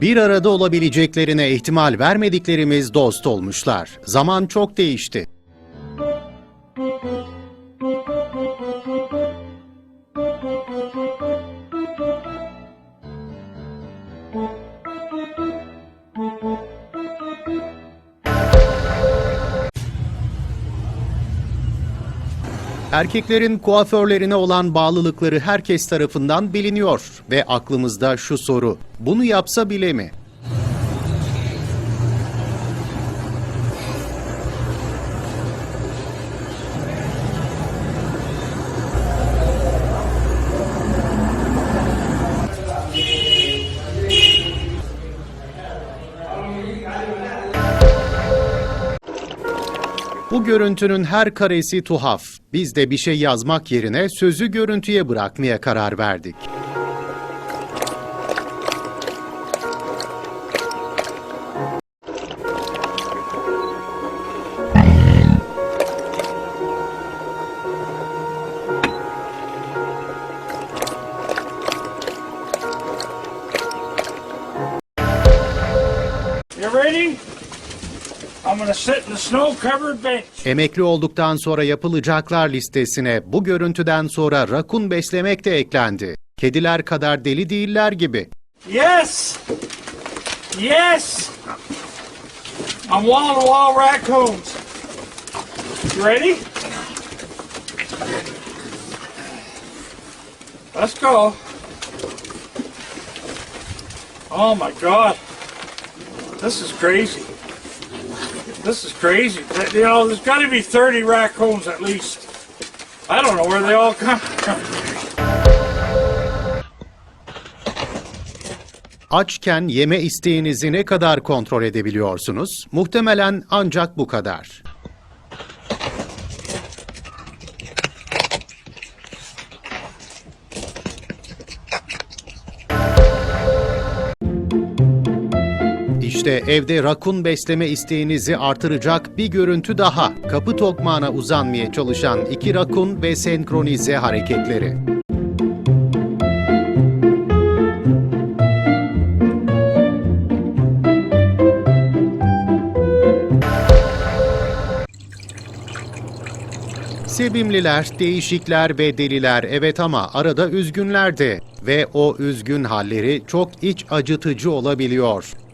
Bir arada olabileceklerine ihtimal vermediklerimiz dost olmuşlar. Zaman çok değişti. Erkeklerin kuaförlerine olan bağlılıkları herkes tarafından biliniyor ve aklımızda şu soru, bunu yapsa bile mi? Bu görüntünün her karesi tuhaf. Biz de bir şey yazmak yerine sözü görüntüye bırakmaya karar verdik. You ready? Emekli olduktan sonra yapılacaklar listesine bu görüntüden sonra rakun beslemek de eklendi. Kediler kadar deli değiller gibi. Yes! Yes! I'm wall-to-wall raccoons. You ready? Let's go. Oh my god. This is crazy. This is crazy. You know, there's got to be 30 raccoons at least. I don't know where they all come from. Açken yeme isteğinizi ne kadar kontrol edebiliyorsunuz? Muhtemelen ancak bu kadar. İşte evde rakun besleme isteğinizi artıracak bir görüntü daha. Kapı tokmağına uzanmaya çalışan iki rakun ve senkronize hareketleri. Sevimliler, değişikler ve deliler evet ama arada üzgünler de ve o üzgün halleri çok iç acıtıcı olabiliyor.